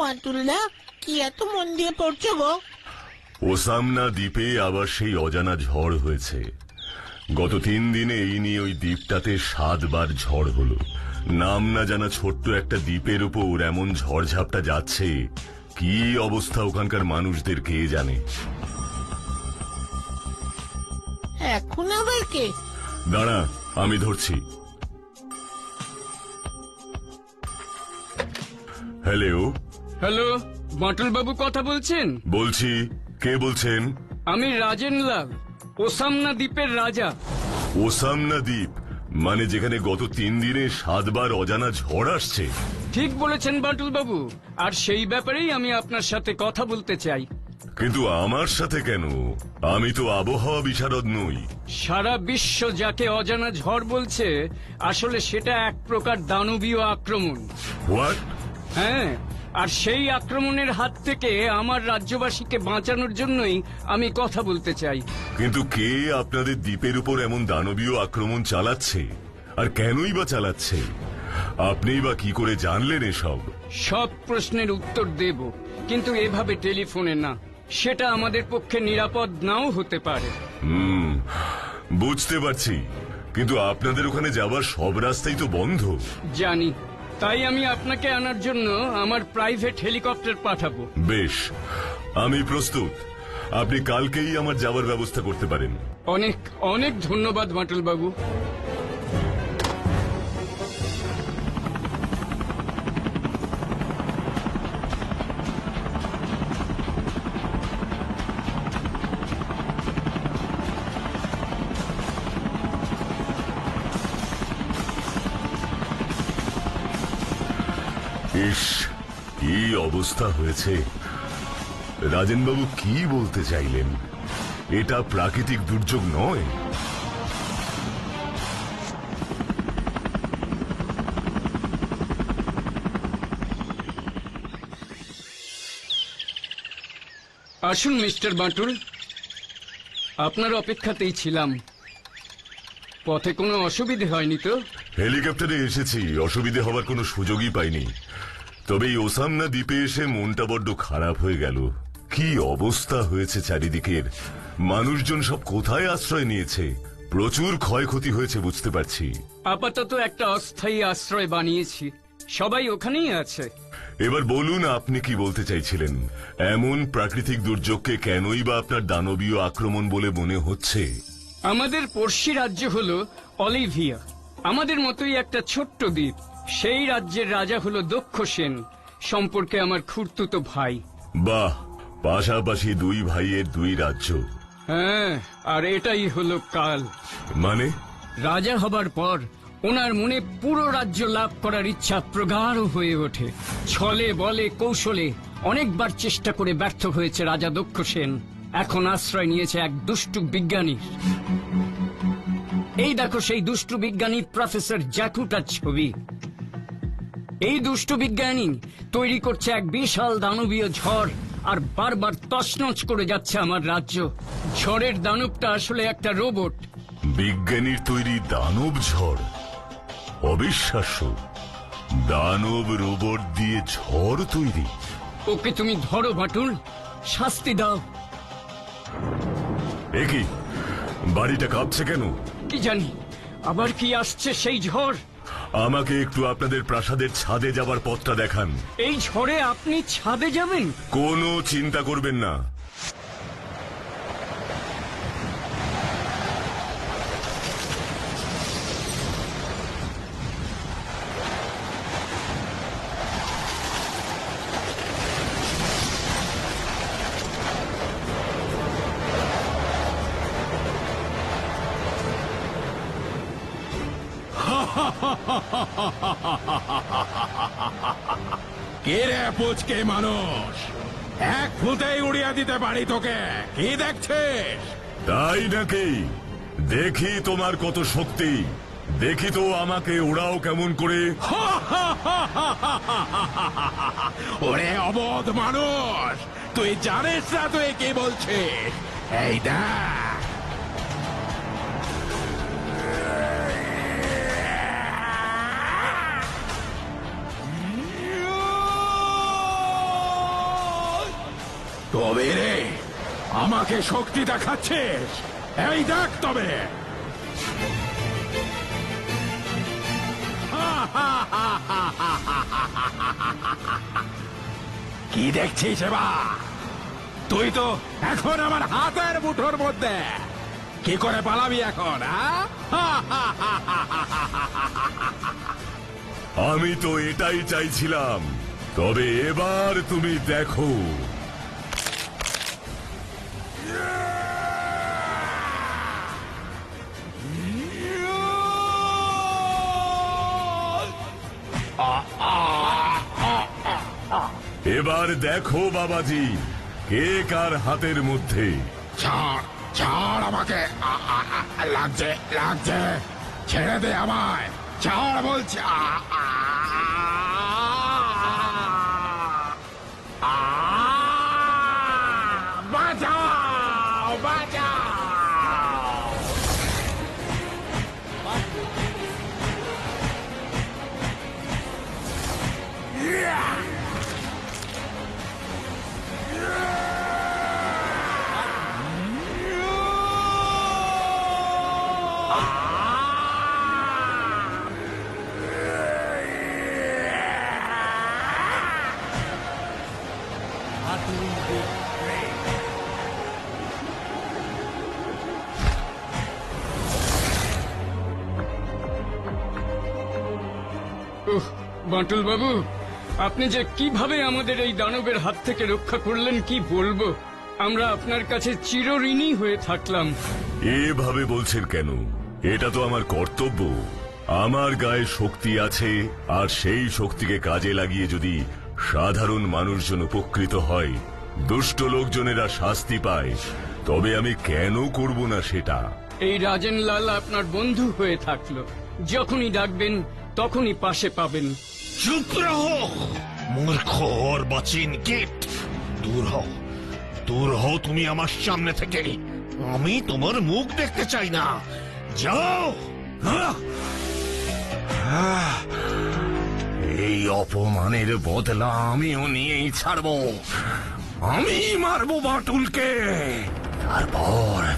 বাঁটুলদা কি এত মন দিয়ে পড়ছো গো? ওসামনা দ্বীপে আবার সেই অজানা ঝড় হয়েছে। গত তিন দিনে এই নিয়ে ওই দ্বীপটাতে সাতবার ঝড় হলো। নাম না জানা ছোট্ট একটা দ্বীপের উপর এমন ঝড়ঝাপটা যাচ্ছে কি অবস্থা ওখানকার মানুষদের কে জানে? এখন আবার কে? দাঁড়া আমি ধরছি। হ্যালো হ্যালো বাটুল বাবু কথা বলছেন? বলছি কে বলছেন? আমি রাজেন লাল ওসামনা দ্বীপের রাজা। ওসামনা দ্বীপ মানে যেখানে গত তিন দিনে সাতবার অজানা ঝড় আসছে। ঠিক বলেছেন বাটুল বাবু আর সেই ব্যাপারেই আমি আপনার সাথে কথা বলতে চাই। কিন্তু আমার সাথে কেন? আমি তো আবহাওয়া বিশারদ নই। সারা বিশ্ব যাকে অজানা ঝড় বলছে আসলে সেটা এক প্রকার দানবীয় আক্রমণ। হোয়াট হ্যাঁ আর সেই আক্রমণের হাত থেকে আমার রাজ্যবাসীকে বাঁচানোর জন্যই আমি কথা বলতে চাই। কিন্তু কে আপনাদের দ্বীপের উপর এমন দানবীয় আক্রমণ চালাচ্ছে? আর কেনই বা চালাচ্ছে? আপনিই বা কি করে জানলেন এসব? সব প্রশ্নের উত্তর দেব কিন্তু এভাবে টেলিফোনে না। সেটা আমাদের পক্ষে নিরাপদ নাও হতে পারে। হুম বুঝতে পারছি। কিন্তু আপনাদের ওখানে যাবার সব রাস্তাই তো বন্ধ। জানি। তাই আমি আপনাকে আনার জন্য আমার প্রাইভেট হেলিকপ্টার পাঠাবো। বেশ আমি প্রস্তুত। আপনি কালকেই আমার যাওয়ার ব্যবস্থা করতে পারেন। অনেক অনেক ধন্যবাদ মাটল বাবু অবস্থা হয়েছে। রাজেনবাবু কি বলতে চাইলেন? এটা প্রাকৃতিক দুর্যোগ নয়। আসুন মিস্টার বাটুল। আপনার অপেক্ষাতেই ছিলাম। পথে কোনো অসুবিধে হয়নি তো? হেলিকপ্টারে এসেছি। অসুবিধে হওয়ার কোনো সুযোগই পাইনি। তবে এই ওসামনা দ্বীপে এসে মনটা বড্ড খারাপ হয়ে গেল। কি অবস্থা হয়েছে চারিদিকের? মানুষজন সব কোথায় আশ্রয় নিয়েছে? প্রচুর ক্ষয়ক্ষতি হয়েছে বুঝতে পারছি। আপাতত একটা অস্থায়ী আশ্রয় বানিয়েছি। সবাই ওখানেই আছে। এবার বলুন আপনি কি বলতে চাইছিলেন? এমন প্রাকৃতিক দুর্যোগকে কেনই বা আপনার দানবীয় আক্রমণ বলে মনে হচ্ছে? আমাদের পড়শি রাজ্য হলো অলিভিয়া। আমাদের মতোই একটা ছোট্ট দ্বীপ। সেই রাজ্যের রাজা হলো দক্ষ সেন। সম্পর্কে আমার খুড়তুতো ভাই। বাহ পাশাপাশি দুই ভাইয়ের দুই রাজ্য। হ্যাঁ আর এটাই হলো কাল। মানে? রাজা হবার পর ওনার মনে পুরো রাজ্য লাভ করার ইচ্ছা প্রগাঢ় হয়ে ওঠে। ছলে বলে কৌশলে অনেকবার চেষ্টা করে ব্যর্থ হয়েছে রাজা দক্ষ সেন। এখন আশ্রয় নিয়েছে এক দুষ্টু বিজ্ঞানীর। এই দেখো সেই দুষ্টু বিজ্ঞানী প্রফেসর জ্যাকুটার ছবি। এই দুষ্টু বিজ্ঞানী তৈরি করছে এক বিশাল দানবীয় ঝড় আর বারবার তছনছ করে যাচ্ছে আমার রাজ্য। ঝড়ের দানবটা আসলে একটা রোবট। বিজ্ঞানীর তৈরি দানব ঝড়। অবিশ্বাস্য। দানব রোবট দিয়ে ঝড় তৈরি। ওকে তুমি ধরো বাটুল। শাস্তি দাও। একই বাড়িটা কাঁপছে কেন? কি জানি আবার কি আসছে সেই ঝড়? আমাকে একটু আপনাদের প্রাসাদের ছাদে যাবার পথটা দেখান। এই ঝড়ে আপনি ছাদে যাবেন? কোনো চিন্তা করবেন না। পুচকে মানুষ এক ফুতেই উড়িয়ে দিতে পারি তোকে কি দেখছিস তাই নাকি দেখি তোমার কত শক্তি দেখি তো আমাকে ওড়াও কেমন করে ওরে অবধ মানুষ তুই জানিস না তুই কি বলছিস এই দেখ তবে রে, আমাকে শক্তি দেখাচ্ছিস। এই দেখ তবে। কি দেখছিস এবার? তুই তো এখন আমার হাতের মুঠোর মধ্যে। কি করে পালাবি এখন আমি তো এটাই চাইছিলাম। তবে এবার তুমি দেখো। এবার দেখো বাবাজি কে কার হাতের মধ্যে। ছাড় ছাড় আমাকে। আ, লাগছে লাগছে। ছেড়ে দে আমায়। ছাড় বলছি আ, আ, আ, বাঁচাও। বাঁটুল বাবু আপনি যে কীভাবে আমাদের এই দানবের হাত থেকে রক্ষা করলেন কি বলব? আমরা আপনার কাছে চিরঋণী হয়ে থাকলাম। এভাবে বলছেন কেন? এটা তো আমার কর্তব্য। আমার গায়ে শক্তি আছে আর সেই শক্তিকে কাজে লাগিয়ে যদি সাধারণ মানুষজন উপকৃত হয় দুষ্ট লোকজনেরা শাস্তি পায় তবে আমি কেন করব না সেটা? এই রাজেন লাল আপনার বন্ধু হয়ে থাকল। যখনই ডাকবেন তখনই পাশে পাবেন। চুপ রহো। মূর্খ বচিন গেট দূর হও দূর হও তুমি আমার সামনে থেকে। আমি তোমার মুখ দেখতে চাই না। যাও! আহ! এই অপমানের বদলা আমিও নিয়েই ছাড়বো। আমি মারবো বাটুলকে। তারপর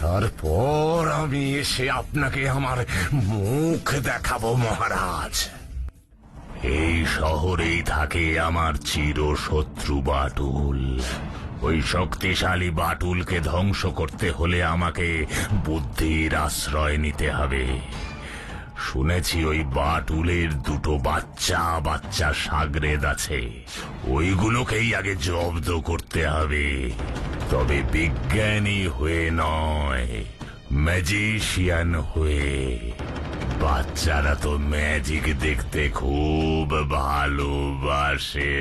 তারপর আমি এসে আপনাকে আমার মুখ দেখাবো, মহারাজ। এই শহরেই থাকে আমার চিরশত্রু বাটুল। ওই শক্তিশালী বাটুলকে ধ্বংস করতে হলে আমাকে বুদ্ধির আশ্রয় নিতে হবে। শুনেছি ওই বাটুলের দুটো বাচ্চা বাচ্চা সাগরেদ আছে। ওইগুলোকেই আগে জব্দ করতে হবে। তবে বিজ্ঞানী হয়ে নয় ম্যাজিশিয়ান হয়ে। বাচ্চারা তো ম্যাজিক দেখতে খুব ভালোবাসে।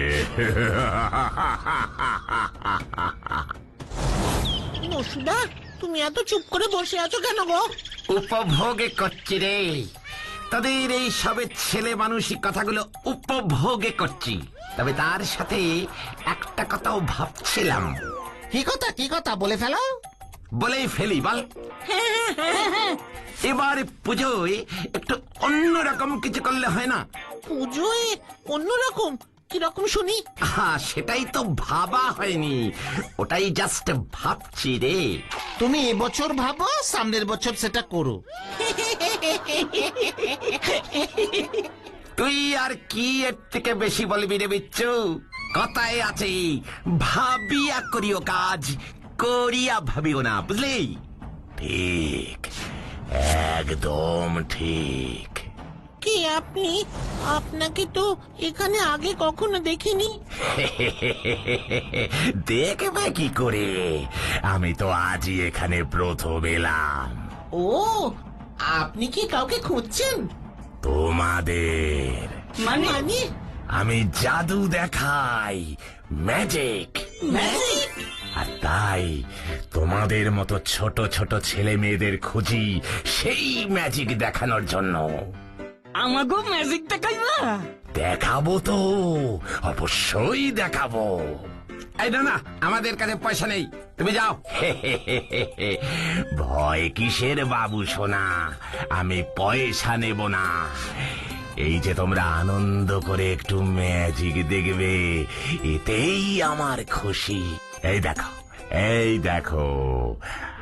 মসুদা তুমি এত চুপ করে বসে আছো কেন গো? উপভোগে করছি রে। তাদের এই সবে ছেলে মানসিক কথাগুলো উপভোগে করছি। তবে তার সাথে একটা কথাও ভাবছিলাম। কি কথা কি কথা বলে ফেলো। বলেই ফেলি বল। এবারে পুজোয় একটু অন্যরকম কিছু করলে হয় না। পুজোয় অন্যরকম? কীরকম শুনি? হ্যাঁ সেটাই তো ভাবা হয়নি। ওটাই জাস্ট ভাবছি রে। তুমি এবছর ভাবো সামনের বছর সেটা করো। তুই আর কি এর থেকে বেশি বলবি রে বিচ্ছু? কথায় আছে ভাবিয়া করিও কাজ করিয়া ভাবিও না বুঝলি? ঠিক। একদম ঠিক। কি আপনি? আপনাকে তো এখানে আগে কখনো দেখিনি। দেখবে কি করে? আমি তো আজই এখানে প্রথম এলাম। ও আপনি কি কাউকে খুঁজছেন? তোমাদের। মানে? আমি জাদু দেখাই। ম্যাজিক। ম্যাজিক? আর তাই তোমাদের মতো ছোট ছোট ছেলে মেয়েদের খুঁজি সেই ম্যাজিক দেখানোর জন্য। আমাগো ম্যাজিক দেখাইবা? দেখাবো তো অবশ্যই দেখাবো। এই না না আমাদের কাছে পয়সা নেই তুমি যাও। ভয় কিসের বাবু সোনা আমি পয়সা নেব না। এই যে তোমরা আনন্দ করে একটু ম্যাজিক দেখবে এতেই আমার খুশি। এই দেখো এই দেখো।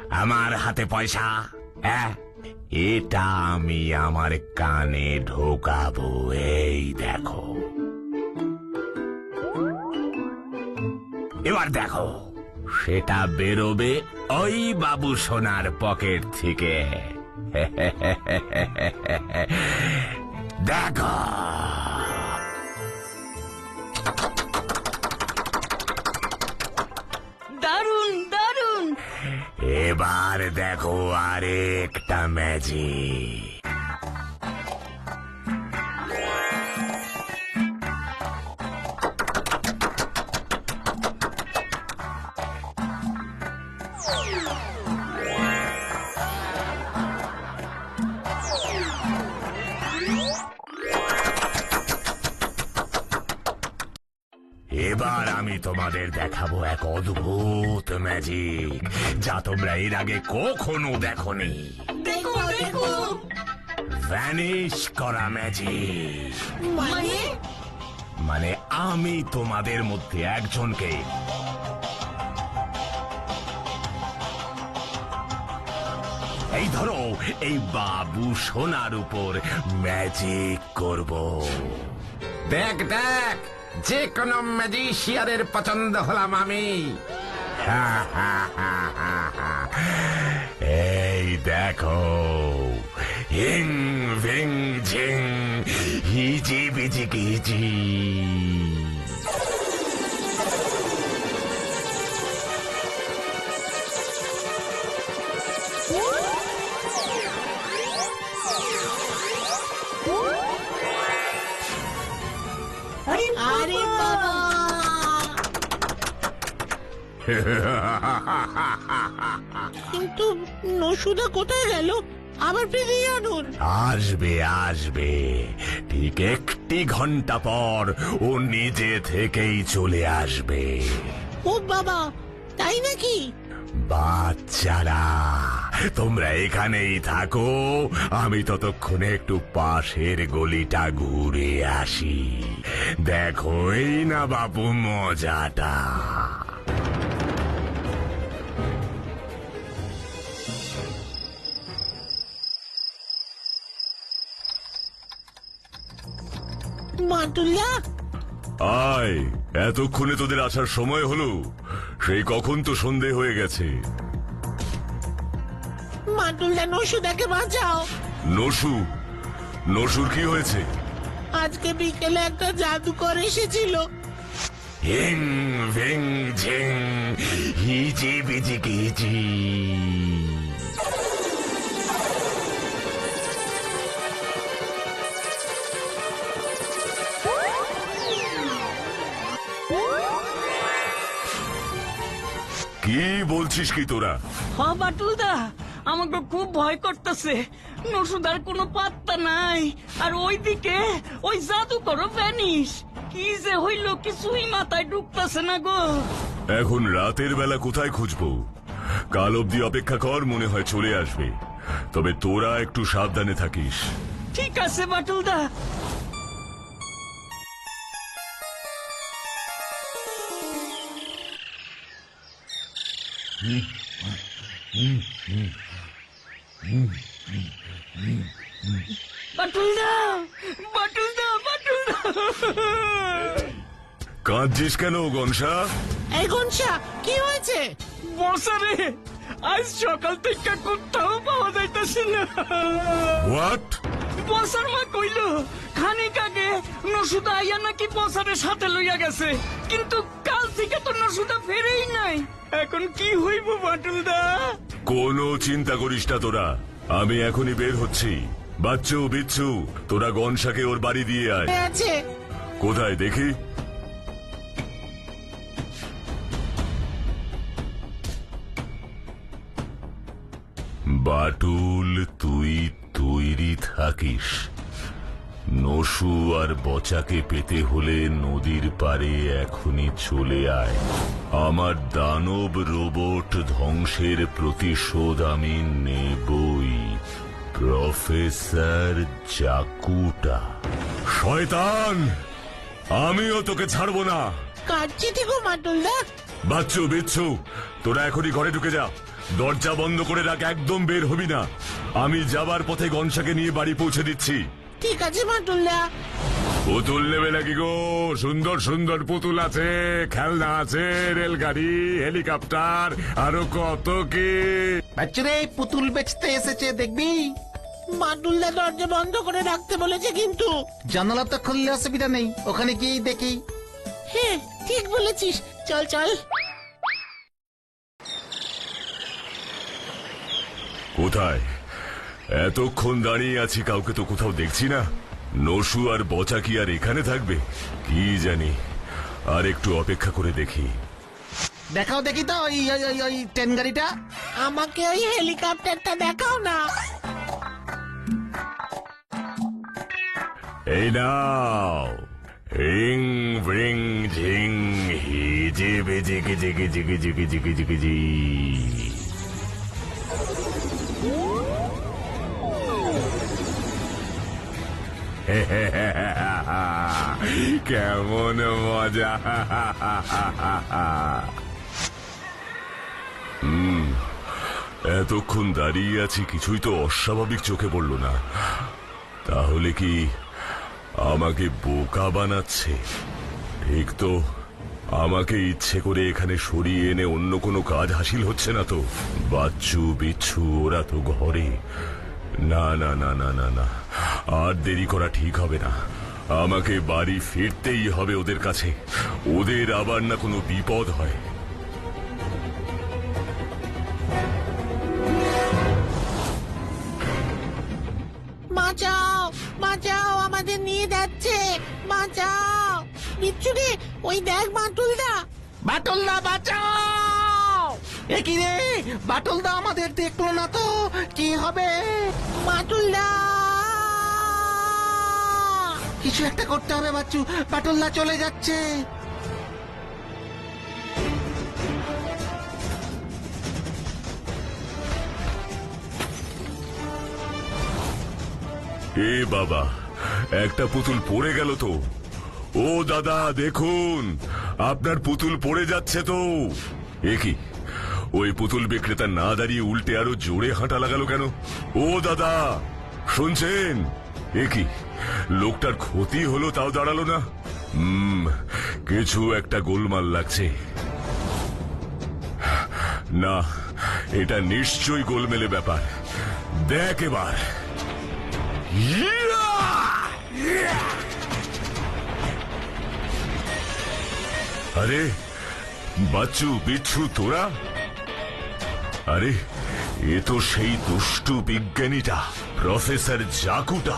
আমার হাতে পয়সা এটা আমি আমার কানে ঢোকাবো, এই দেখো। এবার দেখো, সেটা বেরোবে ওই বাবু সোনার পকেট থেকে। দেখো। এবার দেখো আরেকটা ম্যাজিক দেখাবো এক অদ্ভুত ম্যাজিক যা তোমরা এর আগে কখনো দেখনি। দেখো দেখো। ভ্যানিশ করা ম্যাজিক মানে? মানে আমি তোমাদের মধ্যে একজনকে এই ধরো এই বাবু সোনার উপর ম্যাজিক করব। দেখ দেখ। যে কোনো ম্যাজিশিয়ানের পছন্দ হলাম আমি। এই দেখো। হিং ভিং ঝিং হিজি বিজি কিজি কিন্তু নসুদা কোথায় গেল? আবার ফিরিয়ে আনুন। আসবে আসবে। ঠিক একটি ঘণ্টা পর ও নিজে থেকেই চলে আসবে। ও বাবা তাই নাকি? বাচ্চারা তোমরা এখানেই থাকো। আমি ততক্ষণে একটু পাশের গলিটা ঘুরে আসি। দেখোই না বাবু মজাটা। আয় এতক্ষণে তোদের আসার সময় হলো। সেই কখন তো সন্ধে হয়ে গেছে। নসুদাকে বাঁচাও। নসু নসুর কি হয়েছে? আজকে বিকেলে একটা জাদুকর এসেছিল। হিং ভিং ঝিং হিজি বিজি কিজি। কি বলছিস কি তোরা? হ বাটুলদা আমাকে খুব ভয় করতেছে। নসুদার কোনো পাত্তা নাই। আর ওইদিকে ওই জাদুকরও ভ্যানিশ। কি যে হইল কিছুই মাথায় ঢুকতেছে না গো। এখন রাতের বেলা কোথায় খুঁজবো? কাল অব্দি অপেক্ষা কর মনে হয় চলে আসবে। তবে তোরা একটু সাবধানে থাকিস। ঠিক আছে বাটুলদা। বাটুলদা! বাটুলদা বাটুলদা! কাঁদছিস কেন গনসা? এই গনসা কি হয়েছে? বসারে আজ সকাল থেকে কোথাও পাওয়া যাইতেছে না। হোয়াট বসার মা কইল খানিক আগে নসুদা আইয়া নাকি বসারের সাথে লইয়া গেছে কিন্তু কাল থেকে তো নসুদা ফেরেই নাই। এখন কি হইব বাটুলদা? কোনো চিন্তা করিস না তোরা। আমি এখনই বের হচ্ছি। বাচ্চু বিচ্ছু তোরা গনসাকে ওর বাড়ি দিয়ে আয়। আছে? কোথায় দেখি? বাটুল তুই তৈরি থাকিস। নসু আর বচাকে পেতে হলে নদীর পারে এখনই চলে আয়। আমার দানব রোবট ধ্বংসের প্রতিশোধ আমি নেবই প্রফেসর জাকুটা। শয়তান আমিও তোকে ছাড়বো না। কাটছি ঠিক মাতুল্লা বাচ্চু বিচ্ছু তোরা এখনই ঘরে ঢুকে যা। দরজা বন্ধ করে রাখ একদম বের হবি না। আমি যাবার পথে গনসাকে নিয়ে বাড়ি পৌঁছে দিচ্ছি। ঠিক আছে বাটুলদা পুতুল নেবে নাকি গো? সুন্দর সুন্দর পুতুল আছে খেলনা আছে রেলগাড়ি হেলিকপ্টার আরও কত কি? বাচ্চুরে পুতুল বেচতে এসেছে দেখবি? বাটুলদা দরজা বন্ধ করে রাখতে বলেছে কিন্তু। জানালা তো খুললে অসুবিধা নেই ওখানে গিয়ে দেখি। হ্যাঁ ঠিক বলেছিস। চল চল। কোথায়? এতক্ষণ দাঁড়িয়ে আছি কাউকে তো কোথাও দেখছি না। নসু আর বচা কি আর এখানে থাকবে? কি জানি। আর একটু অপেক্ষা করে দেখি। দেখাও দেখি তো ওই ওই ওই ওই ট্রেন গাড়িটা। আমাকে ওই হেলিকপ্টারটা দেখাও না। এই নাও। হিং ব্রিং ঝিং হি জি বিজি গিজি গিজি গিজি গিজি গিজি গিজি কেমন মজা? এতক্ষণ দাঁড়িয়ে আছি, কিছুই তো অস্বাভাবিক চোখে পড়ল না। তাহলে কি আমাকে বোকা বানাচ্ছে? ঠিক তো, আমাকে ইচ্ছে করে এখানে সরিয়ে এনে অন্য কোনো কাজ হাসিল হচ্ছে না তো। বাচ্চু বিচ্ছু ওরা তো ঘরে। না না না না না না। আর দেরি করা ঠিক হবে না। আমাকে বাড়ি ফিরতেই হবে ওদের কাছে। ওদের আবার না কোনো বিপদ হয়। বাঁচাও বাঁচাও আমাদের নিয়ে যাচ্ছে। বাঁচাও। বিচ্ছু রে ওই দেখ বাটুলদা। বাঁচাও! রে? বাটুলদা আমাদের দেখল না তো? কি হবে? বাটুলদা। কিছু একটা করতে হবে, বাচ্চু। বাটুল দা চলে যাচ্ছে। এ বাবা, একটা পুতুল পড়ে গেল তো। ও দাদা, দেখুন, আপনার পুতুল পড়ে যাচ্ছে তো। এ কি? ওই পুতুল বিক্রেতা না দাঁড়িয়ে উল্টে আরও জোরে হাঁটা লাগালো কেন? ও দাদা, শুনছেন? এ কি? লোকটার ক্ষতি হলো তাও দাঁড়াল না। কিছু একটা গোলমাল লাগছে। না, এটা নিশ্চয়ই গোলমেলে ব্যাপার। দেখ এবার। আরে, বাচ্চু, বিচ্ছু, তোরা? আরে, এ তো সেই দুষ্টু বিজ্ঞানীটা, প্রফেসর জাকুটা।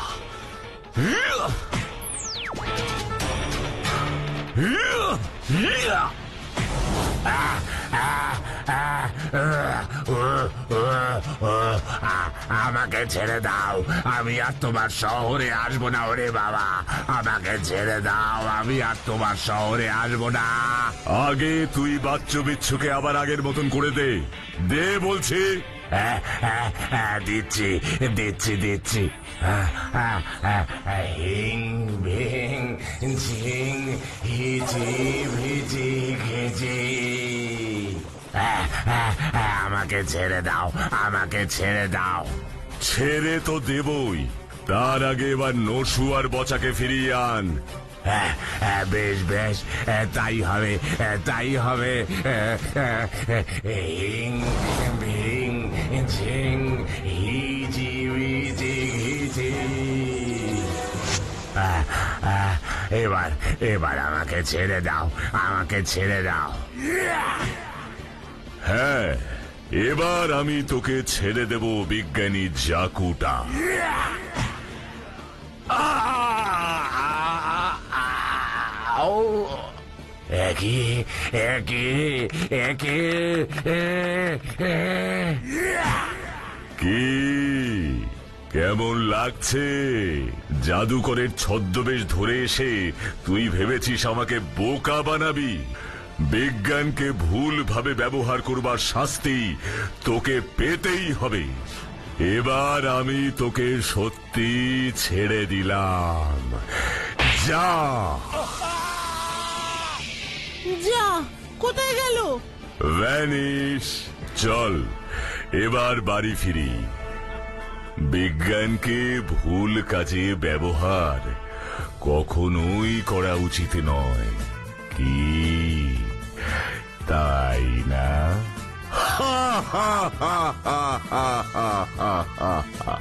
আমাকে ছেড়ে দাও। আমি আর তোমার শহরে আসব না, ওরে বাবা। আমাকে ছেড়ে দাও, আমি আর তোমার শহরে আসব না। আগে তুই বাচ্চু বিচ্ছুকে আবার আগের মতন করে দে। দে বলছি। দিচ্ছি দিচ্ছি দিচ্ছি। হিং ভিং ঝিং হিজি ভিজি ঘিজি আমাকে ছেড়ে দাও আমাকে ছেড়ে দাও। ছেড়ে তো দেবই। তার আগে এবার নসু আর বচাকে ফিরিয়ে আন। বেশ বেশ তাই হবে তাই হবে। হিং ঝিং হিজি ঘিজি এবার এবার আমাকে ছেড়ে দাও, আমাকে ছেড়ে দাও। হ্যাঁ এবার আমি তোকে ছেড়ে দেব বিজ্ঞানী জাকুটা। একই একই একই কি? কেমন লাগছে? জাদুকরের ছদ্মবেশ ধরে এসে তুই ভেবেছিস আমাকে বোকা বানাবি? বিজ্ঞানকে ভুল ভাবে ব্যবহার করবার শাস্তি তোকে পেতেই হবে। এবার আমি তোকে সত্যি ছেড়ে দিলাম। যা! যা কোথায় গেল? ভ্যানিশ চল এবার বাড়ি ফিরি। বিজ্ঞানকে ভুল কাজে ব্যবহার কখনোই করা উচিত নয়। কি? তাই না? হা হা হা হা হা হা হা।